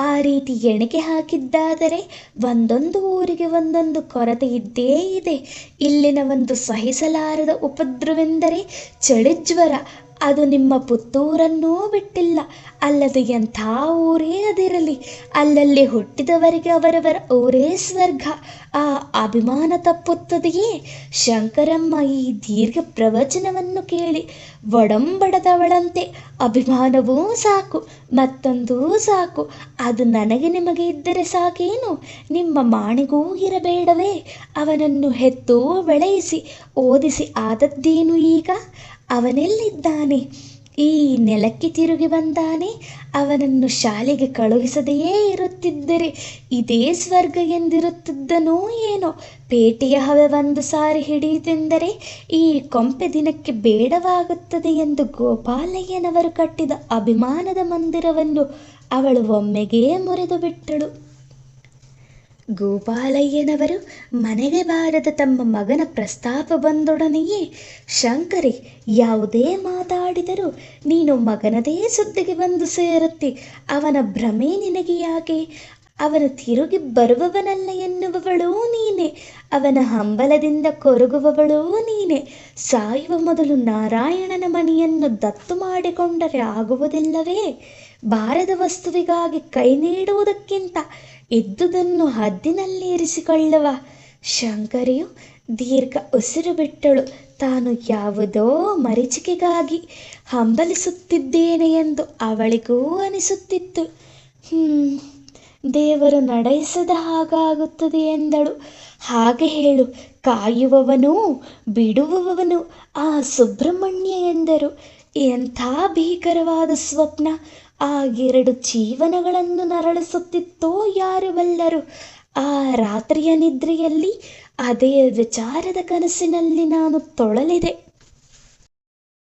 ಆ ರೀತಿ ಎಣಿಕೆ ಹಾಕಿದ್ದಾದರೆ ಒಂದೊಂದು ಊರಿಗೆ ಒಂದೊಂದು ಕೊರತೆ ಇದ್ದೇ ಇದೆ. ಇಲ್ಲಿನ ಒಂದು ಸಹಿಸಲಾರದ ಉಪದ್ರವೆಂದರೆ ಚಳಿಜ್ವರ. ಅದು ನಿಮ್ಮ ಪುತ್ತೂರನ್ನೂ ಬಿಟ್ಟಿಲ್ಲ. ಅಲ್ಲದೆ ಎಂಥ ಊರೇ ಅದಿರಲಿ. ಅಲ್ಲಲ್ಲಿ ಹುಟ್ಟಿದವರಿಗೆ ಅವರವರ ಊರೇ ಸ್ವರ್ಗ. ಆ ಅಭಿಮಾನ ತಪ್ಪುತ್ತದೆಯೇ? ಶಂಕರಮ್ಮ ಈ ದೀರ್ಘ ಪ್ರವಚನವನ್ನು ಕೇಳಿ ಒಡಂಬಡದವಳಂತೆ. ಅಭಿಮಾನವೂ ಸಾಕು, ಮತ್ತೊಂದೂ ಸಾಕು. ಅದು ನನಗೆ ನಿಮಗೆ ಇದ್ದರೆ ಸಾಕೇನು? ನಿಮ್ಮ ಮಾಣಿಗೂ ಇರಬೇಡವೇ? ಅವನನ್ನು ಹೆತ್ತು ಬೆಳೆಯಿಸಿ, ಓದಿಸಿ ಆದದ್ದೇನು ಈಗ? ಅವನೆಲ್ಲಿದ್ದಾನೆ? ಈ ನೆಲಕ್ಕೆ ತಿರುಗಿ ಬಂದಾನೆ. ಅವನನ್ನು ಶಾಲೆಗೆ ಕಳುಹಿಸದೆಯೇ ಇರುತ್ತಿದ್ದರೆ ಇದೇ ಸ್ವರ್ಗ ಎಂದಿರುತ್ತಿದ್ದನೋ ಏನೋ. ಪೇಟೆಯ ಹವೆ ಒಂದು ಸಾರಿ ಹಿಡಿಯುತ್ತೆಂದರೆ ಈ ಕೊಂಪೆ ದಿನಕ್ಕೆ ಬೇಡವಾಗುತ್ತದೆ ಎಂದು ಗೋಪಾಲಯ್ಯನವರು ಕಟ್ಟಿದ ಅಭಿಮಾನದ ಮಂದಿರವನ್ನು ಅವಳು ಒಮ್ಮೆಗೇ ಮುರಿದು ಬಿಟ್ಟಳು ಗೋಪಾಲಯ್ಯನವರು ಮನೆಗೆ ಬಾರದ ತಮ್ಮ ಮಗನ ಪ್ರಸ್ತಾಪ ಬಂದೊಡನೆಯೇ, ಶಂಕರಿ, ಯಾವುದೇ ಮಾತಾಡಿದರೂ ನೀನು ಮಗನದೇ ಸುದ್ದಿಗೆ ಬಂದು ಸೇರುತ್ತಿ. ಅವನ ಭ್ರಮೆ ನಿನಗೆ ಯಾಕೆ? ಅವನು ತಿರುಗಿ ಬರುವವನಲ್ಲ ಎನ್ನುವವಳೂ ನೀನೆ. ಅವನ ಹಂಬಲದಿಂದ ಕೊರಗುವವಳೂ ನೀನೆ. ಸಾಯುವ ಮೊದಲು ನಾರಾಯಣನ ಮನೆಯನ್ನು ದತ್ತು ಮಾಡಿಕೊಂಡರೆ ಆಗುವುದಿಲ್ಲವೇ? ಬಾರದ ವಸ್ತುವಿಗಾಗಿ ಕೈ ನೀಡುವುದಕ್ಕಿಂತ ಇದ್ದುದನ್ನು ಹದ್ದಿನಲ್ಲಿ ಇರಿಸಿಕೊಳ್ಳುವ. ಶಂಕರಿಯು ದೀರ್ಘ ಉಸಿರು ಬಿಟ್ಟಳು. ತಾನು ಯಾವುದೋ ಮರೀಚಿಕೆಗಾಗಿ ಹಂಬಲಿಸುತ್ತಿದ್ದೇನೆ ಎಂದು ಅವಳಿಗೂ ಅನಿಸುತ್ತಿತ್ತು. ಹ್ಮ್, ದೇವರು ನಡೆಸದ ಹಾಗಾಗುತ್ತದೆ ಎಂದಳು. ಹಾಗೆ ಹೇಳು, ಕಾಯುವವನು, ಬಿಡುವವನು, ಆ ಸುಬ್ರಹ್ಮಣ್ಯ ಎಂದರು. ಎಂಥ ಭೀಕರವಾದ ಸ್ವಪ್ನ. ಆ ಎರಡು ಜೀವನಗಳನ್ನು ನರಳಿಸುತ್ತಿತ್ತೋ ಯಾರು ಬಲ್ಲರು ಆ ರಾತ್ರಿಯ ನಿದ್ರೆಯಲ್ಲಿ ಅದೇ ವಿಚಾರದ ಕನಸಿನಲ್ಲಿ ನಾನು ತೊಳಲಿದೆ.